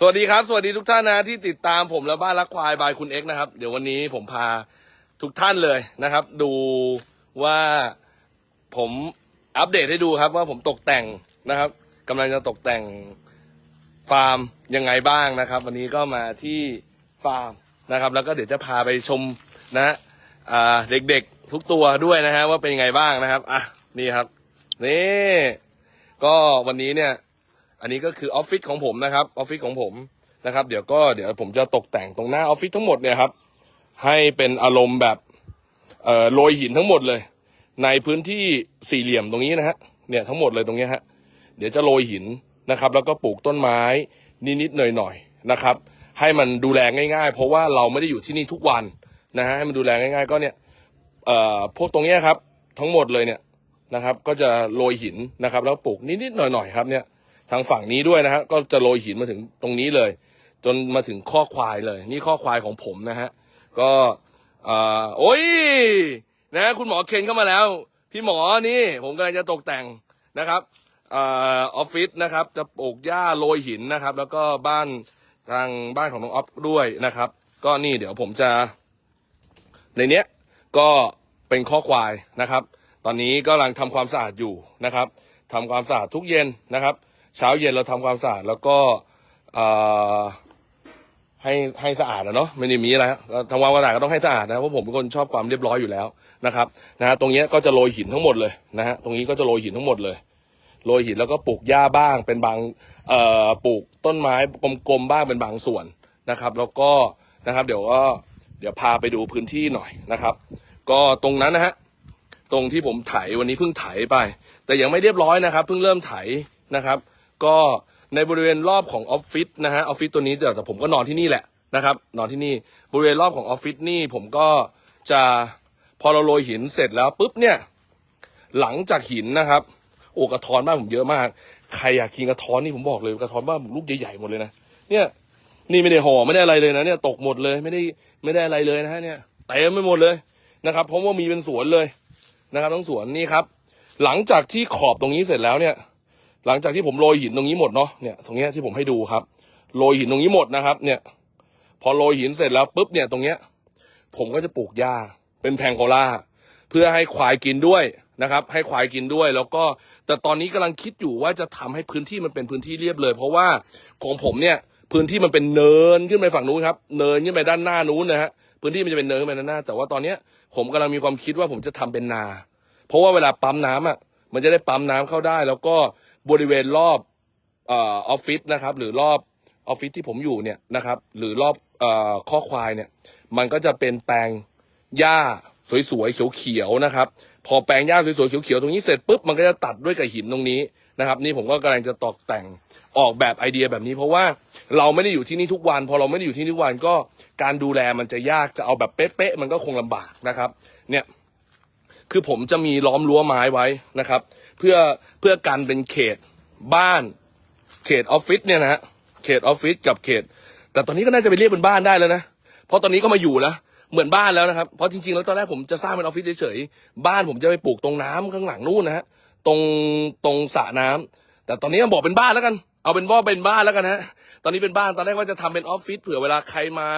สวัสดีครับ สวัสดีทุกท่านนะที่ติดตามผมและบ้านรักควายบายคุณเอ็กนะครับ เดี๋ยววันนี้ผมพาทุกท่านเลยนะครับ ดูว่าผมอัปเดตให้ดูครับ ว่าผมตกแต่งนะครับกำลังจะตกแต่งฟาร์มยังไงบ้างนะครับ วันนี้ก็มาที่ฟาร์มนะครับ แล้วก็เดี๋ยวจะพาไปชมนะฮะอ่าเด็กๆทุกตัวด้วยนะฮะว่าเป็นยังไงบ้างนะครับอะนี่ครับนี่ก็วันนี้เนี่ย อันนี้ก็คือออฟฟิศของผมนะครับออฟฟิศของผมนะครับ เดี๋ยวก็เดี๋ยวผมจะตกแต่งตรงหน้าออฟฟิศทั้งหมดเนี่ยครับ ให้เป็นอารมณ์แบบเอ่อโรยหินทั้งหมดเลย ในพื้นที่สี่เหลี่ยมตรงนี้นะฮะเนี่ยทั้งหมดเลยตรงนี้ฮะเดี๋ยวจะโรยหินนะครับ แล้วก็ปลูกต้นไม้นิดๆหน่อยๆนะครับ ให้มันดูแลง่าย ๆ เพราะว่าเราไม่ได้อยู่ที่นี่ทุกวันนะฮะให้มันดูแลง่าย ๆ ก็เนี่ยเอ่อพวกตรงนี้ครับทั้งหมดเลยเนี่ยนะครับ ก็จะโรยหินนะครับ แล้วปลูกนิดๆหน่อยๆครับเนี่ย ทางฝั่งนี้ด้วยนะฮะก็จะโรยหินมาถึงตรงนี้เลย จนมาถึงข้อควายเลย นี่ข้อควายของผมนะฮะก็อ่าโอ้ยนะคุณหมอเคนเข้ามาแล้ว พี่หมอนี่ผมกำลังจะตกแต่งนะครับออฟฟิศนะครับ จะปลูกหญ้าโรยหินนะครับ แล้วก็บ้านทางบ้านของน้องออฟด้วยนะครับ ก็นี่เดี๋ยวผมจะ ในเนี้ยก็เป็นข้อควายนะครับ ตอนนี้ก็กำลังทำความสะอาดอยู่นะครับทำความสะอาดทุกเย็นนะครับ เช้าเย็นเราทำความสะอาดแล้วก็ให้ให้สะอาดนะเนาะไม่ได้มีอะไรเราทำความสะอาดก็ต้องให้สะอาดนะเพราะผมเป็นคนชอบความเรียบร้อยอยู่แล้วนะครับนะฮะตรงนี้ก็จะโรยหินทั้งหมดเลยนะฮะตรงนี้ก็จะโรยหินทั้งหมดเลยโรยหินแล้วก็ปลูกหญ้าบ้าง เป็นบางเอ่อปลูกต้นไม้กลมๆบ้างเป็นบางส่วนนะครับ แล้วก็นะครับ เดี๋ยวก็เดี๋ยวพาไปดูพื้นที่หน่อยนะครับ ก็ตรงนั้นนะฮะตรงที่ผมไถวันนี้เพิ่งไถไป แต่ยังไม่เรียบร้อยนะครับ เพิ่งเริ่มไถนะครับ ก็ในบริเวณรอบของออฟฟิศนะฮะออฟฟิศตัวนี้แต่แต่ผมก็นอนที่นี่แหละนะครับ นอนที่นี่บริเวณรอบของออฟฟิศนี่ผมก็จะพอเราโรยหินเสร็จแล้วปุ๊บเนี่ย หลังจากหินนะครับ โอกระท้อนบ้านผมเยอะมาก ใครอยากกินกระท้อนนี่ผมบอกเลยกระท้อนบ้านผมลูกใหญ่ๆหมดเลยนะเนี่ยนี่ไม่ได้ห่อไม่ได้อะไรเลยนะเนี่ยตกหมดเลยไม่ได้ไม่ได้อะไรเลยนะฮะเนี่ยเต็มไปหมดเลยนะครับเพราะว่ามีเป็นสวนเลยนะครับทั้งสวนนี่ครับ หลังจากที่ขอบตรงนี้เสร็จแล้วเนี่ย หลังจากที่ผมโรยหินตรงนี้หมดเนาะเนี่ยตรงเนี้ยที่ผมให้ดูครับโรยหินตรงนี้หมดนะครับ เนี่ย พอโรยหินเสร็จแล้วปุ๊บเนี่ยตรงเนี้ย ผมก็จะปลูกหญ้าเป็นแพงโกล่าเพื่อให้ควายกินด้วยนะครับ ให้ควายกินด้วย แล้วก็แต่ตอนนี้กำลังคิดอยู่ว่าจะทำให้พื้นที่มันเป็นพื้นที่เรียบเลย เพราะว่าของผมเนี่ยพื้นที่มันเป็นเนินขึ้นไปฝั่งนู้นครับเนินขึ้นไปด้านหน้านู้นนะฮะพื้นที่มันจะเป็นเนินขึ้นไปด้านหน้า แต่ว่าตอนเนี้ยผมกำลังมีความคิดว่าผมจะทำเป็นนา เพราะว่าเวลาปั๊มน้ำอะมันจะได้ปั๊มน้ำเข้าได้ แล้วก็ บริเวณรอบออฟฟิศนะครับ หรือรอบออฟฟิศที่ผมอยู่เนี่ยนะครับ หรือรอบอข้อควายเนี่ย มันก็จะเป็นแปลงหญ้าสวยๆเขียวๆนะครับ พอแปลงหญ้าสวยๆเขียวๆตรงนี้เสร็จปุ๊บมันก็จะตัดด้วยกับหินตรงนี้นะครับ นี่ผมก็กำลังจะตอกแต่งออกแบบไอเดียแบบนี้ เพราะว่าเราไม่ได้อยู่ที่นี่ทุกวัน พอเราไม่ได้อยู่ที่นี่ทุกวันก็การดูแลมันจะยากจะเอาแบบเป๊ะๆมันก็คงลำบากนะครับ เนี่ยคือผมจะมีล้อมรั้วไม้ไว้นะครับ เพื่อเพื่อกันเป็นเขตบ้าน เขตออฟฟิศเนี่ยนะฮะเขตออฟฟิศกับเขต แต่ตอนนี้ก็น่าจะไปเรียกเป็นบ้านได้แล้วนะเพราะตอนนี้ก็มาอยู่แล้วเหมือนบ้านแล้วนะครับ เพราะจริงๆ แล้วตอนแรกผมจะสร้างเป็นออฟฟิศเฉยๆ บ้านผมจะไปปลูกตรงน้ำข้างหลังนู่นนะฮะ ตรงตรงสระน้ำแต่ตอนนี้บอกเป็นบ้านแล้วกัน เอาเป็นว่าเป็นบ้านแล้วกันฮะ ตอนนี้เป็นบ้าน ตอนแรกว่าจะทำเป็นออฟฟิศเผื่อเวลาใครมา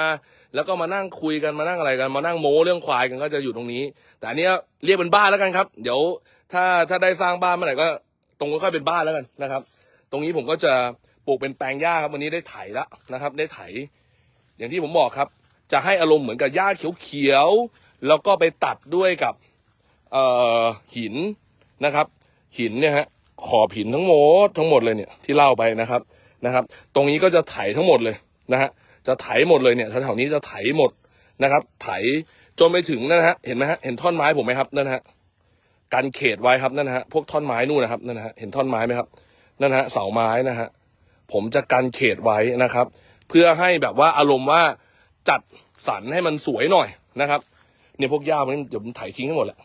แล้วก็มานั่งคุยกัน มานั่งอะไรกัน มานั่งโม้เรื่องควายกันก็จะอยู่ตรงนี้ แต่อันนี้เรียกเป็นบ้านแล้วกันครับ เดี๋ยว ถ้าถ้าได้สร้างบ้านเมื่อไหร่ก็ ตรงก็ค่อยเป็นบ้านแล้วกันนะครับ ตรงนี้ผมก็จะปลูกเป็นแปลงหญ้าครับวันนี้ได้ไถแล้วนะครับ ได้ไถ อย่างที่ผมบอกครับ จะให้อารมณ์เหมือนกับหญ้าเขียวๆแล้วก็ไปตัดด้วยกับเอ่อหินนะครับ หินเนี่ยฮะขอบหินทั้งหมดทั้งหมดเลยเนี่ยที่เล่าไปนะครับนะครับ ตรงนี้ก็จะไถทั้งหมดเลยนะฮะจะไถหมดเลยเนี่ยแถวๆนี้จะไถหมดนะครับ ไถจนไปถึงนั่นนะฮะเห็นไหมฮะเห็นท่อนไม้ผมไหมครับนั่นฮะ กันเขตไว้ครับนั่นนะฮะพวกท่อนไม้นู่นนะครับนั่นนะฮะเห็นท่อนไม้ไหมครับนั่นฮะเสาไม้นะฮะผมจะกันเขตไว้นะครับ เพื่อให้แบบว่าอารมณ์ว่าจัดสรรให้มันสวยหน่อยนะครับเนี่ยพวกหญ้ามันเดี๋ยวผมไถทิ้งให้หมดแหละ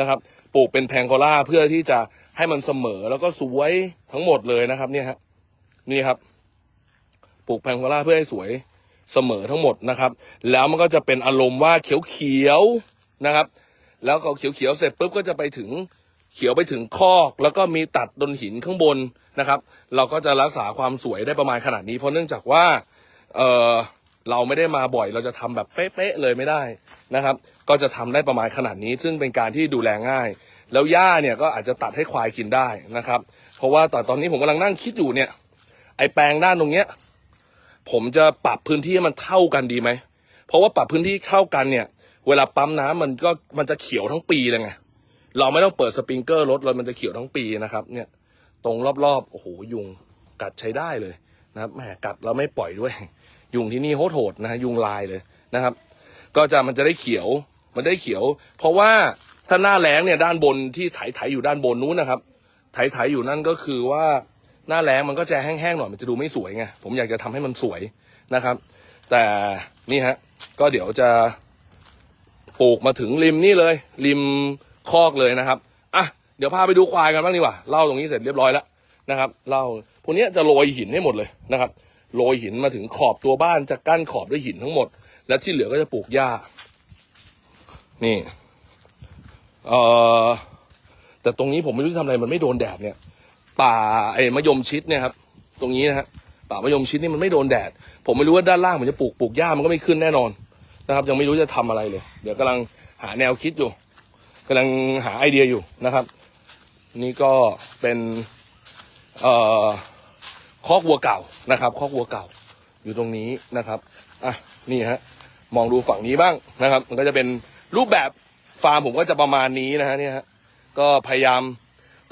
นะครับปลูกเป็นแพงโกล่าเพื่อที่จะให้มันเสมอแล้วก็สวยทั้งหมดเลยนะครับ เนี่ยฮะนี่ครับ ปลูกแพงโกล่าเพื่อให้สวยเสมอทั้งหมดนะครับ แล้วมันก็จะเป็นอารมณ์ว่าเขียวๆนะครับ แล้วก็เขียวๆเสร็จปุ๊บก็จะไปถึงเขียวไปถึงคอก แล้วก็มีตัดดนหินข้างบนนะครับ เราก็จะรักษาความสวยได้ประมาณขนาดนี้ เพราะเนื่องจากว่าเออเราไม่ได้มาบ่อยเราจะทำแบบเป๊ะๆเลยไม่ได้นะครับ ก็จะทำได้ประมาณขนาดนี้ ซึ่งเป็นการที่ดูแลง่าย แล้วหญ้าเนี่ยก็อาจจะตัดให้ควายกินได้นะครับ เพราะว่าตอนตอนนี้ผมกำลังนั่งคิดอยู่เนี่ย ไอแปลงด้านตรงเนี้ย ผมจะปรับพื้นที่ให้มันเท่ากันดีไหมเพราะว่าปรับพื้นที่เท่ากันเนี่ย เวลาปั๊มน้ำมันก็มันจะเขียวทั้งปีเลยไงเราไม่ต้องเปิดสปริงเกอร์รถเลยมันจะเขียวทั้งปีนะครับเนี่ยตรงรอบๆโอ้โหยุงกัดใช้ได้เลยนะครับแหมกัดแล้วไม่ปล่อยด้วย ยุงที่นี่โหดๆนะฮะยุงลายเลยนะครับ ก็จะมันจะได้เขียวมันได้เขียว เพราะว่าถ้าหน้าแล้งเนี่ยด้านบนที่ไถไถอยู่ด้านบนนู้นนะครับ ไถไถอยู่นั่นก็คือว่าหน้าแล้งมันก็จะแห้งๆหน่อยมันจะดูไม่สวยไงผมอยากจะทำให้มันสวยนะครับ แต่นี่ฮะก็เดี๋ยวจะ ปลูกมาถึงริมนี่เลย ริมคอกเลยนะครับอะเดี๋ยวพาไปดูควายกันบ้างดีกว่าเล่าตรงนี้เสร็จเรียบร้อยแล้วนะครับเล่าพวกนี้จะโรยหินให้หมดเลยนะครับโรยหินมาถึงขอบตัวบ้านจะกั้นขอบด้วยหินทั้งหมด แล้วที่เหลือก็จะปลูกหญ้า นี่เอ่อแต่ตรงนี้ผมไม่รู้จะทำอะไรมันไม่โดนแดดเนี่ย ป่าไอ้มะยมชิดเนี่ยครับตรงนี้นะฮะป่ามะยมชิดนี่มันไม่โดนแดด ผมไม่รู้ว่าด้านล่างมันจะปลูกปลูกหญ้ามันก็ไม่ขึ้นแน่นอน นะครับ ยังไม่รู้จะทำอะไรเลย เดี๋ยวกำลังหาแนวคิดอยู่กำลังหาไอเดียอยู่นะครับ นี่ก็เป็นเอ่อคอกวัวเก่านะครับคอกวัวเก่าอยู่ตรงนี้นะครับอะนี่ฮะมองดูฝั่งนี้บ้างนะครับ มันก็จะเป็นรูปแบบฟาร์มผมก็จะประมาณนี้นะฮะเนี่ยฮะก็พยายาม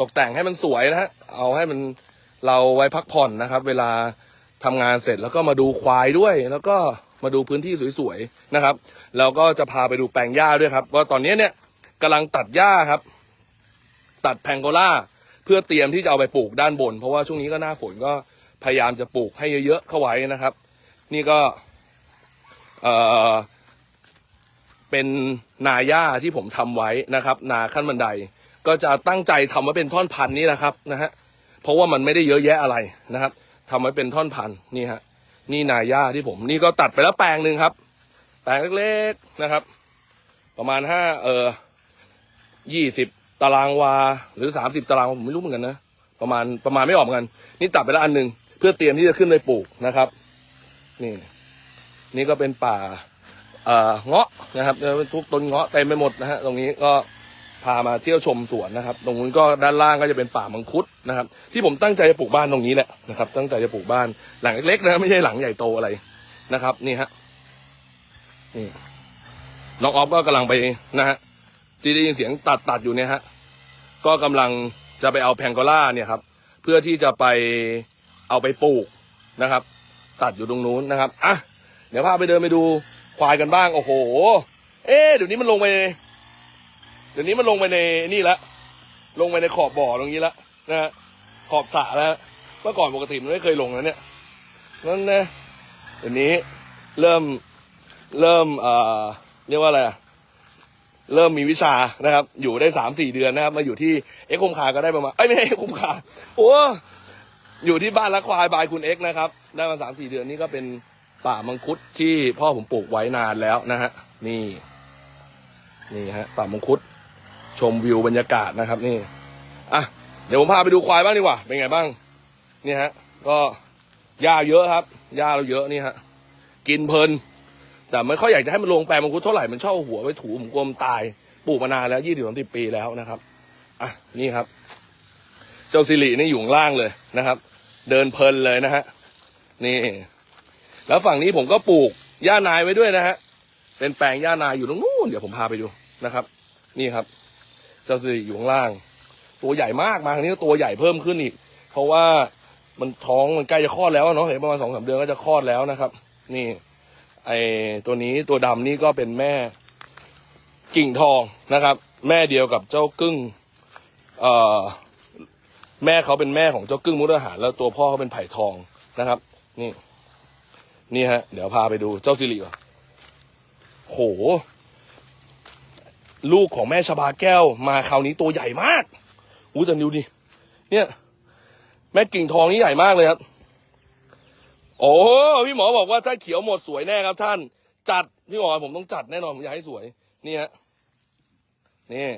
ตกแต่งให้มันสวยนะฮะเอาให้มันเราไว้พักผ่อนนะครับ เวลาทำงานเสร็จแล้วก็มาดูควายด้วยแล้วก็ มาดูพื้นที่สวยๆนะครับแล้วก็จะพาไปดูแปลงหญ้าด้วยครับว่าตอนนี้เนี่ยกำลังตัดหญ้าครับ ตัดแพงโกล่าเพื่อเตรียมที่จะเอาไปปลูกด้านบน เพราะว่าช่วงนี้ก็หน้าฝนก็พยายามจะปลูกให้เยอะๆเข้าไว้นะครับ นี่ก็เอ่อเป็นนาหญ้าที่ผมทำไว้นะครับ นาขั้นบันได ก็จะตั้งใจทำไว้เป็นท่อนพันนี้นะครับนะฮะเพราะว่ามันไม่ได้เยอะแยะอะไรนะครับทำไว้เป็นท่อนพันนี่ฮะ นี่นาหญ้าที่ผม นี่ก็ตัดไปแล้วแปลงหนึ่งครับ แปลงเล็กๆนะครับ ประมาณห้าเออยี่สิบตารางวา หรือสามสิบตารางวาผมไม่รู้เหมือนกันนะประมาณประมาณไม่ออกเหมือนกัน นี่ตัดไปแล้วอันหนึ่งเพื่อเตรียมที่จะขึ้นไปปลูกนะครับ นี่ นี่ก็เป็นป่าเอ่อเงาะนะครับเออทุกต้นเงาะเต็มไปหมดนะฮะตรงนี้ก็ พามาเที่ยวชมสวนนะครับ ตรงนู้นก็ด้านล่างก็จะเป็นป่ามังคุดนะครับ ที่ผมตั้งใจจะปลูกบ้านตรงนี้แหละนะครับ ตั้งใจจะปลูกบ้านหลังเล็กๆนะไม่ใช่หลังใหญ่โตอะไรนะครับ นี่ฮะนี่น้องออฟก็กำลังไปนะฮะที่ได้ยินเสียงตัดตัดอยู่เนี่ยฮะก็กำลังจะไปเอาแพงโกล่าเนี่ยครับ เพื่อที่จะไปเอาไปปลูกนะครับ ตัดอยู่ตรงนู้นนะครับอะเดี๋ยวพาไปเดินไปดูควายกันบ้างโอ้โห เอ๊เดี๋ยวนี้มันลงไป เดี๋ยวนี้มันลงไปในนี่ละ ลงไปในขอบบ่อตรงนี้ละนะฮะขอบสระแล้วเมื่อก่อนปกติมันไม่เคยลงนะเนี่ยนั่นนะเดี๋ยวนี้เริ่มเริ่มเอ่อเรียกว่าอะไรอะเริ่มมีวิชานะครับ อยู่ได้สามสี่เดือนนะครับ มาอยู่ที่เอ็กคมคาก็ได้ประมาณเอ้ยไม่ใช่เอ็กคมคาโอ้อยู่ที่บ้านละควายบายคุณเอ็กนะครับ ได้มาสามสี่เดือนนี่ก็เป็นป่ามังคุดที่พ่อผมปลูกไว้นานแล้วนะฮะนี่ นี่ฮะป่ามังคุด ชมวิวบรรยากาศนะครับนี่อะเดี๋ยวผมพาไปดูควายบ้างดีกว่า เป็นไงบ้างนี่ฮะ ก็หญ้าเยอะครับหญ้าเราเยอะนี่ฮะ กินเพลิน แต่ไม่ค่อยอยากจะให้มันลงแปลงมังคุดเท่าไหร่มันชอบเอาหัวไปถูผมกลัวมันตายปลูกมานานแล้วยี่สิบสามสิบปีแล้วนะครับอะนี่ครับ เจ้าสิรินี่อยู่ข้างล่างเลยนะครับ เดินเพลินเลยนะฮะนี่ แล้วฝั่งนี้ผมก็ปลูกหญ้านายไว้ด้วยนะฮะเป็นแปลงหญ้านายอยู่ตรงนู้นเดี๋ยวผมพาไปดูนะครับ นี่ครับ จ้าสิอยู่ข้างล่าง ตัวใหญ่มากมาทางนี้ตัวใหญ่เพิ่มขึ้นอีก เพราะว่ามันท้องมันใกล้จะคลอดแล้วอะเนาะเห็นประมาณสองสามเดือนก็จะคลอดแล้วนะครับ นี่ ไอตัวนี้ตัวดำนี่ก็เป็นแม่กิ่งทองนะครับ แม่เดียวกับเจ้ากึ้งเอ่อแม่เขาเป็นแม่ของเจ้ากึ้งมุกดาหาร แล้วตัวพ่อเขาเป็นไผ่ทองนะครับ นี่ นี่ฮะ เดี๋ยวพาไปดูเจ้าสิริก่อนโห ลูกของแม่ชบาแก้วมาคราวนี้ตัวใหญ่มากอู้แต่ดูดิเนี่ย แม่กิ่งทองนี่ใหญ่มากเลยครับ โอ้พี่หมอบอกว่าถ้าเขียวหมดสวยแน่ครับท่าน จัดพี่หมอผมต้องจัดแน่นอนผมอยากให้สวย นี่ฮะนี่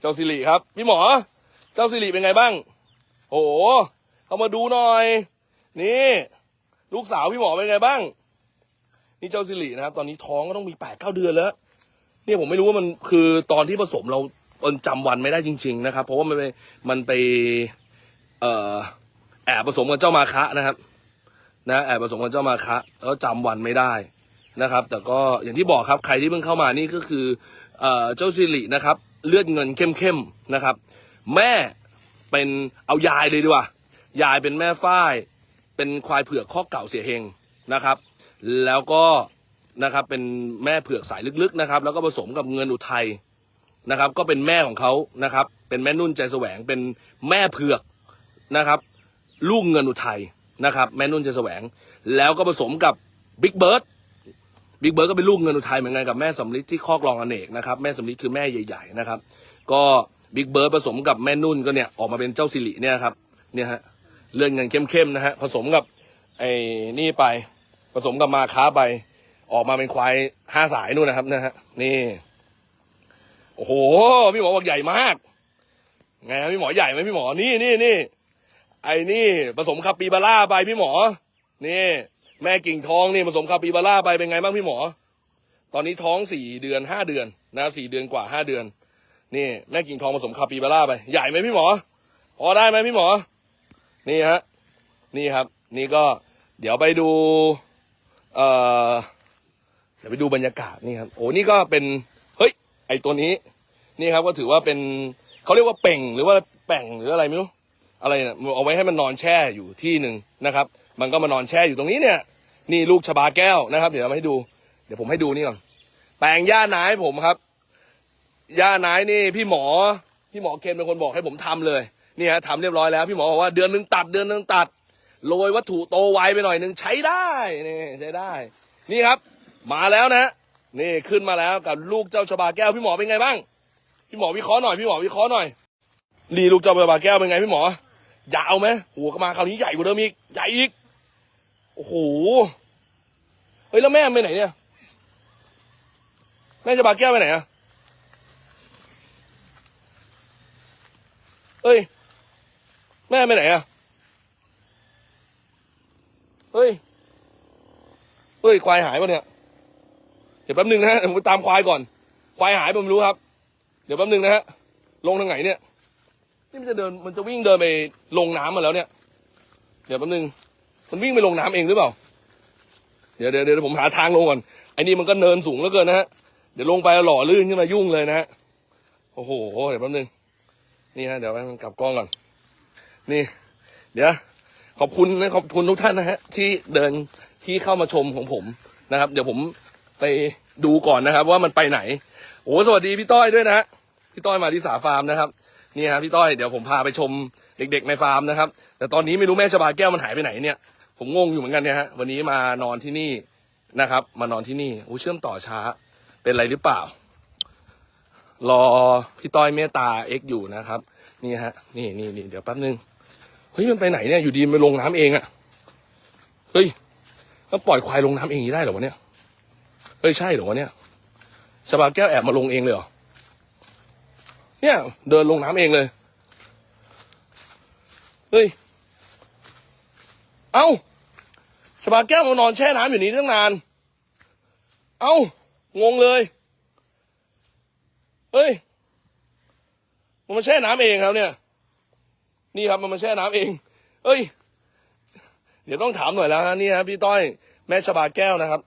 เจ้าสิริครับ พี่หมอ เจ้าสิริเป็นไงบ้าง โอ้เขามาดูหน่อย นี่ ลูกสาวพี่หมอเป็นไงบ้าง นี่เจ้าสิรินะครับ ตอนนี้ท้องก็ต้องมีแปดเก้าเดือนแล้ว เนี่ยผมไม่รู้ว่ามันคือตอนที่ผสมเรามันจำวันไม่ได้จริง ๆ นะครับ เพราะว่ามันไปมันไปเอ่อแอบผสมกับเจ้ามาคะนะครับ นะแอบผสมกับเจ้ามาคะแล้วจำวันไม่ได้นะครับ แต่ก็อย่างที่บอกครับใครที่เพิ่งเข้ามานี่ก็คือเอ่อเจ้าสิรินะครับ เลือดเงินเข้มๆนะครับ แม่เป็นเอายายเลยดีกว่ายายเป็นแม่ฝ้าย เป็นควายเผือกข้อเก่าเสียเฮงนะครับ แล้วก็ นะครับ เป็นแม่เผือกสายลึกๆนะครับ แล้วก็ผสมกับเงินอุทัยนะครับ ก็เป็นแม่ของเขานะครับ เป็นแม่นุ่นใจแสวงเป็นแม่เผือกนะครับ ลูกเงินอุทัยนะครับ แม่นุ่นใจแสวง แล้วก็ผสมกับบิ๊กเบิร์ดบิ๊กเบิร์ดก็เป็นลูกเงินอุทัยเหมือนกันกับแม่สำลิดที่คอกรองอเนกนะครับแม่สำลิดคือแม่ใหญ่ ๆ นะครับ ก็บิ๊กเบิร์ดผสมกับแม่นุ่นก็เนี่ยออกมาเป็นเจ้าสิริเนี่ยครับเนี่ยฮะเลื่อดเงินเข้มๆนะฮะผสมกับไอ้นี่ไปผสมกับมาค้าไป ออกมาเป็นควายห้าสายนู่นนะครับนะฮะนี่ โอ้โห พี่หมอบอกใหญ่มาก ไงพี่หมอใหญ่ไหมพี่หมอนี่นี่นี่ไอ้นี่ผสมคาปิบาร่าไปพี่หมอ นี่ แม่กิ่งทองนี่ผสมคาปิบาร่าไปเป็นไงบ้างพี่หมอ ตอนนี้ท้องสี่เดือนห้าเดือนนะสี่เดือนกว่าห้าเดือน นี่แม่กิ่งทองผสมคาปิบาร่าไป ใหญ่ไหมพี่หมอ พอได้ไหมพี่หมอ นี่ฮะ นี่ครับ นี่ก็เดี๋ยวไปดู เอ่อ ดี๋ยวไปดูบรรยากาศนี่ครับโอ้นี่ก็เป็นเฮ้ยไอตัวนี้ นี่ครับก็ถือว่าเป็นเขาเรียกว่าเป่งหรือว่าแป่งหรืออะไรไม่รู้อะไรเนี่ยเอาไว้ให้มันนอนแช่อยู่ที่หนึ่งนะครับ มันก็มานอนแช่อยู่ตรงนี้เนี่ย นี่ลูกชบาแก้วนะครับ เดี๋ยวมาให้ดู เดี๋ยวผมให้ดูนี่ก่อนแปลงย่านายผมครับย่านายนี่พี่หมอพี่หมอเคนเป็นคนบอกให้ผมทำเลยนี่ฮะทำเรียบร้อยแล้วพี่หมอบอกว่าเดือนหนึ่งตัดเดือนหนึ่งตัดโรยวัตถุโตไวไปหน่อยหนึ่งใช้ได้นี่ใช้ได้ นี่ครับ มาแล้วนะ นี่ขึ้นมาแล้วกับลูกเจ้าชบาแก้วพี่หมอเป็นไงบ้าง พี่หมอวิเคราะห์หน่อยพี่หมอวิเคราะห์หน่อยลีลูกเจ้าชบาแก้วเป็นไงพี่หมอ ยาวไหมหัวกมาคราวนี้ใหญ่กว่าเดิมอีกใหญ่อีกโอ้โหเฮ้ยแล้วแม่ไปไหนเนี่ยแม่ชบาแก้วไปไหนอะเฮ้ย แม่ไปไหนอะเฮ้ย เฮ้ย ควายหายปะเนี่ย เดี๋ยวแป๊บหนึงนะฮะเดี๋ยวผมไปตามควายก่อน ควายหายผมไม่รู้ครับ เดี๋ยวแป๊บหนึงนะฮะ ลงทางไหนเนี่ย นี่มันจะเดิน มันจะวิ่งเดินไปลงน้ำมาแล้วเนี่ย เดี๋ยวแป๊บหนึงมันวิ่งไปลงน้ำเองหรือเปล่า เดี๋ยวเดี๋ยวเดี๋ยวผมหาทางลงก่อน ไอ้นี่มันก็เนินสูงเหลือเกินนะฮะ เดี๋ยวลงไปหล่อลื่นขึ้นมายุ่งเลยนะฮะ โอ้โห เดี๋ยวแป๊บหนึงนี่ฮะ เดี๋ยวมันกลับกล้องก่อน นี่ เดี๋ยว ขอบคุณนะ ขอบคุณทุกท่านนะฮะ ที่เดินที่เข้ามาชมของผมนะครับ เดี๋ยวผม ไปดูก่อนนะครับ ว่ามันไปไหนโอ้สวัสดีพี่ต้อยด้วยนะฮะพี่ต้อยมาที่สาฟาร์มนะครับนี่ครับพี่ต้อยเดี๋ยวผมพาไปชมเด็ก ๆ ในฟาร์มนะครับ แต่ตอนนี้ไม่รู้แม่ชบาแก้วมันหายไปไหนเนี่ยผมงงอยู่เหมือนกันเนี่ยฮะวันนี้มานอนที่นี่นะครับ มานอนที่นี่โอ้เชื่อมต่อช้า เป็นไรหรือเปล่า รอพี่ต้อยเมตตาเอ็กอยู่นะครับ นี่ฮะ นี่นี่นี่เดี๋ยวแป๊บนึงเฮ้ยมันไปไหนเนี่ยอยู่ดีมันลงน้ำเองอะเฮ้ยแล้วปล่อยควายลงน้ำเองอย่างนี้ได้เหรอวะเนี่ย เฮ้ยใช่เหรอวะเนี่ยชาบาแก้วแอบมาลงเองเลยเหรอ เนี่ย เดินลงน้ำเองเลย เฮ้ย เอ้าชาบาแก้วมานอนแช่น้ำอยู่นี้ตั้งนาน เอ้างงเลย เฮ้ย มันมาแช่น้ำเองครับเนี่ย นี่ครับมันมาแช่น้ำเอง เฮ้ย เดี๋ยวต้องถามหน่อยแล้วนะนี่ครับพี่ต้อยแม่ชบาแก้วนะครับ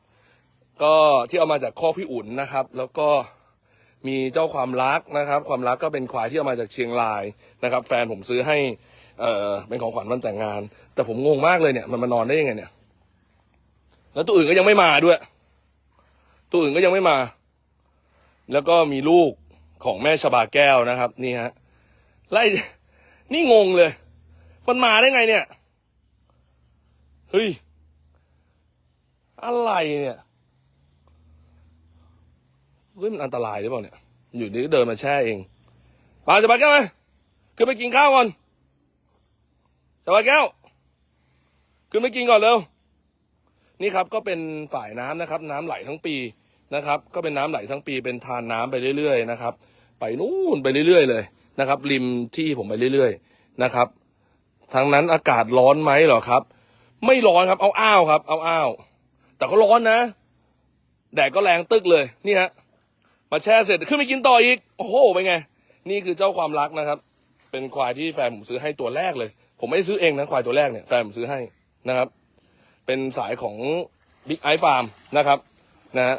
ก็ที่เอามาจากข้อพี่อุ่นนะครับ แล้วก็มีเจ้าความรักนะครับ ความรักก็เป็นควายที่เอามาจากเชียงรายนะครับ แฟนผมซื้อให้เออเป็นของขวัญวันแต่งงาน แต่ผมงงมากเลยเนี่ยมันมานอนได้ยังไงเนี่ย แล้วตัวอื่นก็ยังไม่มาด้วย ตัวอื่นก็ยังไม่มา แล้วก็มีลูกของแม่ชบาแก้วนะครับ นี่ฮะไล่นี่งงเลย มันมาได้ไงเนี่ย เฮ้ย อะไรเนี่ย เฮ้ยมันอันตรายหรือเปล่าเนี่ย อยู่ดีก็เดินมาแช่เองปาจะปาแก้วไหมขึ้นไปกินข้าวก่อนจะปาแก้วขึ้นไปกินก่อนเร็วนี่ครับก็เป็นฝ่ายน้ำนะครับ น้ำไหลทั้งปีนะครับ ก็เป็นน้ำไหลทั้งปีเป็นทานน้ำไปเรื่อยๆนะครับ ไปนู่นไปเรื่อยๆเลยนะครับ ริมที่ผมไปเรื่อยๆนะครับทางนั้นอากาศร้อนไหมเหรอครับ ไม่ร้อนครับเอาอ้าวครับ เอาอ้าวแต่ก็ร้อนนะแดดก็แรงตึกเลยนี่ฮะ มาแช่เสร็จขึ้นไปกินต่ออีก โอ้โหเป็นไง นี่คือเจ้าความรักนะครับ เป็นควายที่แฟนผมซื้อให้ตัวแรกเลย ผมไม่ได้ซื้อเองนะควายตัวแรกเนี่ยแฟนผมซื้อให้นะครับ เป็นสายของบิ๊กไอฟาร์มนะครับนะฮะ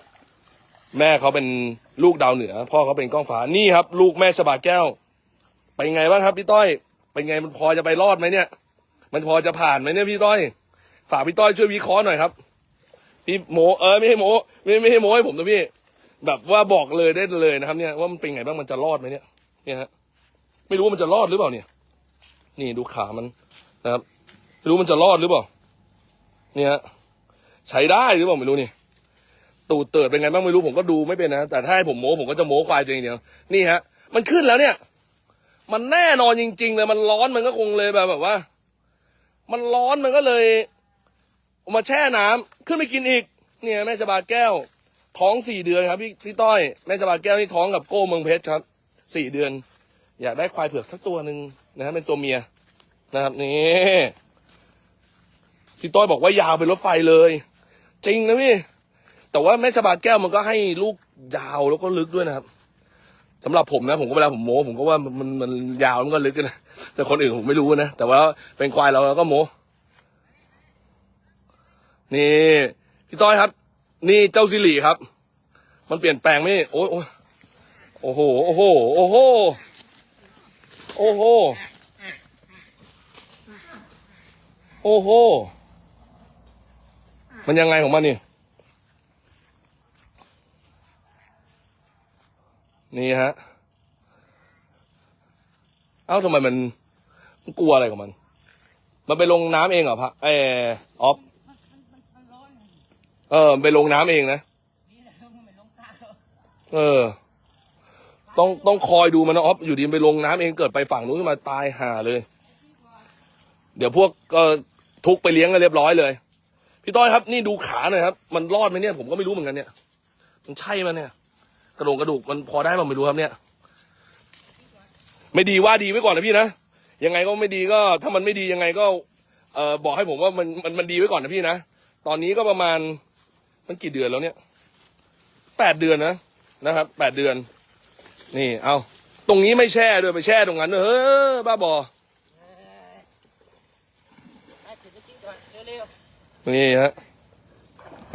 แม่เขาเป็นลูกดาวเหนือ พ่อเขาเป็นก้องฟ้านี่ครับ ลูกแม่ชบาแก้วเป็นไงบ้างครับพี่ต้อย เป็นไงมันพอจะไปรอดไหมเนี่ย มันพอจะผ่านไหมเนี่ยพี่ต้อย ฝากพี่ต้อยช่วยวิเคราะห์หน่อยครับ พี่โมเออไม่ให้โมไม่ไม่ให้โมให้ผมนะพี่ แบบว่าบอกเลยได้เลยนะครับ เนี่ยว่ามันเป็นไงบ้างมันจะรอดไหมเนี่ย เนี่ยฮะไม่รู้ว่ามันจะรอดหรือเปล่าเนี่ย นี่ดูขามันนะครับไม่รู้มันจะรอดหรือเปล่า เนี่ยฮะใช้ได้หรือเปล่าไม่รู้นี่ตูดเติดเป็นไงบ้างไม่รู้ผมก็ดูไม่เป็นนะแต่ถ้าให้ผมโม้ผมก็จะโม้ควายตัวเองเดียวนี่ฮะ มันขึ้นแล้วเนี่ย มันแน่นอนจริง ๆ เลยมันร้อนมันก็คงเลยแบบแบบว่า มันร้อนมันก็เลยมาแช่น้ำขึ้นไปกินอีก เนี่ยแม่จบาแก้ว ท้องสี่เดือนครับพี่พี่ต้อยแม่จบาแก้วนี่ท้องกับโก้เมืองเพชรครับสี่เดือน อยากได้ควายเผือกสักตัวหนึ่งนะครับเป็นตัวเมียนะครับนี่พี่ต้อยบอกว่ายาวเป็นรถไฟเลย จริงนะพี่แต่ว่าแม่ชบาแก้วมันก็ให้ลูกยาวแล้วก็ลึกด้วยนะครับสำหรับผมนะ ผมก็เวลาผมโม้ผมก็ว่ามันมันมันยาวมันก็ลึกนะแต่คนอื่นผมไม่รู้นะแต่ว่าเป็นควายเราเราก็โม้นี่พี่ต้อยครับ นี่เจ้าสิริครับ มันเปลี่ยนแปลงไหมโอ้โอ้โอ้โหโอ้โหโอ้โหโอ้โหโอ้โห มันยังไงของมันนี่ นี่ฮะ เอ้าทำไมมันมันกลัวอะไรของมัน มันไปลงน้ำเองเหรอพระเออออฟ เออ ไปลงน้ำเองนะเออ ต้องต้องคอยดูมันนะออฟอยู่ดีไปลงน้ำเองเกิดไปฝั่งนู้นขึ้นมาตายห่าเลย เดี๋ยวพวกก็ทุกไปเลี้ยงกันเรียบร้อยเลย พี่ต้อยครับ นี่ดูขาหน่อยครับ มันรอดไหมเนี่ยผมก็ไม่รู้เหมือนกันเนี่ย มันใช่มันเนี่ย กระดูกกระดูกมันพอได้มั้งไม่รู้ครับเนี่ย ไม่ดีว่าดีไว้ก่อนนะพี่นะ ยังไงก็ไม่ดีก็ ถ้ามันไม่ดียังไงก็ เออบอกให้ผมว่ามันมันมันดีไว้ก่อนนะพี่นะ ตอนนี้ก็ประมาณ มันกี่เดือนแล้วเนี่ยแปดเดือนนะนะครับแปดเดือน นี่ เอาตรงนี้ไม่แช่ด้วยไปแช่ตรงนั้นเฮ้อบ้าบอให้ถึงจะกินก่อนเร็วนี่ฮะ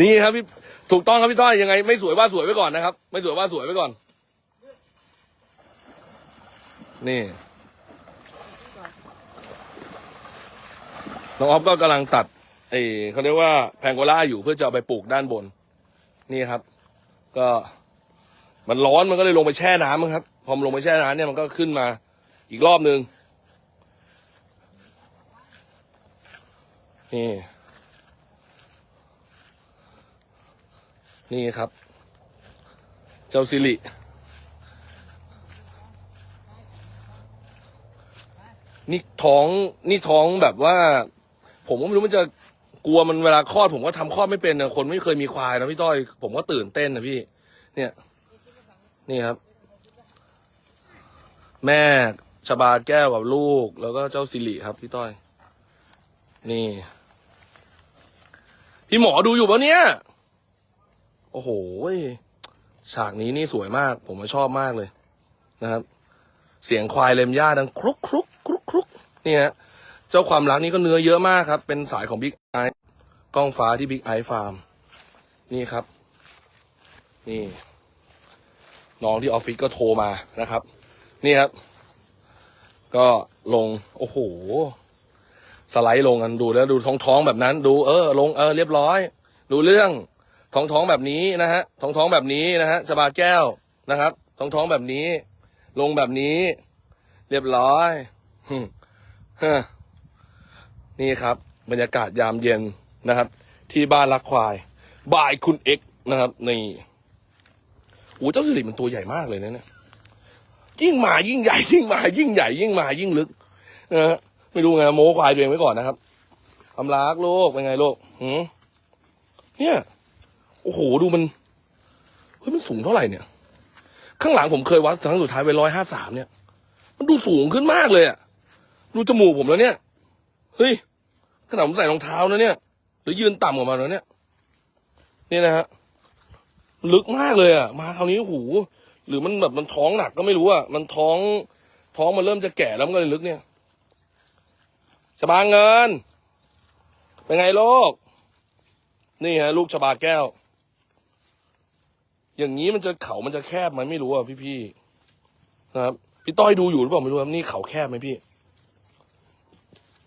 นี่ครับพี่ถูกต้องครับพี่ต้อยยังไง ไม่สวยว่าสวยไว้ก่อนนะครับ ไม่สวยว่าสวยไว้ก่อน นี่น้องออฟก็กำลังตัด ไอ้เขาเรียกว่าแพงโกล่าอยู่เพื่อจะเอาไปปลูกด้านบน นี่ครับ ก็มันร้อนมันก็เลยลงไปแช่น้ำครับ พอมันลงไปแช่น้ำเนี่ยมันก็ขึ้นมาอีกรอบหนึ่งนี่นี่ครับ เจ้าสิรินี่ท้องนี่ท้องแบบว่า ผมก็ไม่รู้มันจะ กลัวมันเวลาคลอดผมก็ทำคลอดไม่เป็นนะคนไม่เคยมีควายนะพี่ต้อยผมก็ตื่นเต้นนะพี่ เนี่ย นี่ครับ แม่ชบาแก้วกับลูก แล้วก็เจ้าสิริครับพี่ต้อย นี่ พี่หมอดูอยู่ปะเนี่ย โอ้โหฉากนี้นี่สวยมาก ผมชอบมากเลยนะครับ เสียงควายเล็มหญ้าดังครุกครุกครุกครุกเนี่ยฮะ เจ้าความรักนี่ก็เนื้อเยอะมากครับ เป็นสายของบิ๊กไอกล้องฟ้าที่บิ๊กไอฟาร์ม นี่ครับ นี่ น้องที่ออฟฟิศก็โทรมานะครับ นี่ครับ ก็ลง โอ้โห สไลด์ลงกันดูแล้วดูท้องท้องๆแบบนั้น ดูเออ ลงเออเรียบร้อย ดูเรื่องท้องท้องแบบนี้นะฮะ ท้องท้องแบบนี้นะฮะชบาแก้วนะครับ ท้องท้องแบบนี้ ลงแบบนี้ เรียบร้อยฮึฮ นี่ครับ บรรยากาศยามเย็นนะครับ ที่บ้านรักควายบายคุณเอ็กนะครับนี่โอ้เจ้าสิริมันตัวใหญ่มากเลยนะเนี่ยยิ่งมายิ่งใหญ่ยิ่งมายิ่งใหญ่ ยิ่งมายิ่งลึกนะฮะไม่รู้ไงโม้ควายตัวเองไว้ก่อนนะครับทำรักโลกเป็นไงโลกหืมเนี่ย โอ้โหดูมันเฮ้ยมันสูงเท่าไหร่เนี่ยขข้างหลังผมเคยวัดครั้งสุดท้ายไปร้อยห้าสามเนี่ย มันดูสูงขึ้นมากเลยอะดูจมูกผมแล้วเนี่ย เฮ้ยขนาดผมใส่รองเท้านะเนี่ย หรือยืนต่ำกว่ามันแล้วเนี่ย นี่นะฮะลึกมากเลยอะมาคราวนี้โอ้โหหรือมันแบบมันท้องหนักก็ไม่รู้อะมันท้อง ท้องมันเริ่มจะแก่แล้วมันก็เลยลึกเนี่ยชบาเงิน เป็นไงโลกนี่ฮะ ลูกชบาแก้ว อย่างนี้มันจะเขามันจะแคบไหมไม่รู้อะพี่ๆนะครับ พี่ต้อยดูอยู่หรือเปล่าไม่รู้ครับนี่เขาแคบไหมพี่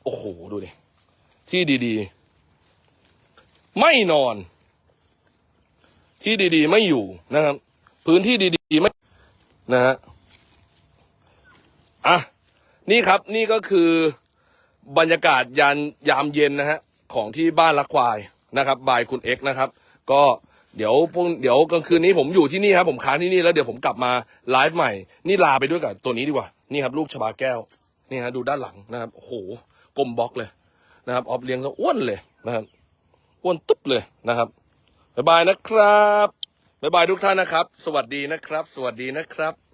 อ้โห ดูดิ ที่ดีๆ ไม่นอน ที่ดีๆ ไม่อยู่นะครับ พื้นที่ดีๆ ไม่ นะฮะ อะ นี่ครับ นี่ก็คือบรรยากาศยานยามเย็นนะฮะ ของที่บ้านละควายนะครับบายคุณเอ็กนะครับ ก็เดี๋ยวพรุ่งเดี๋ยวกลางคืนนี้ผมอยู่ที่นี่ครับ ผมค้างที่นี่แล้วเดี๋ยวผมกลับมาไลฟ์ใหม่ นี่ลาไปด้วยกับตัวนี้ดีกว่า นี่ครับ ลูกชบาแก้ว นี่ฮะดูด้านหลังนะครับ โอ้โห กลมบล็อกเลยนะครับออฟเลี้ยงก็อ้วนเลยนะครับอ้วนตุ๊บเลยนะครับบ๊ายบายนะครับบ๊ายบายทุกท่านนะครับ สวัสดีนะครับ สวัสดีนะครับ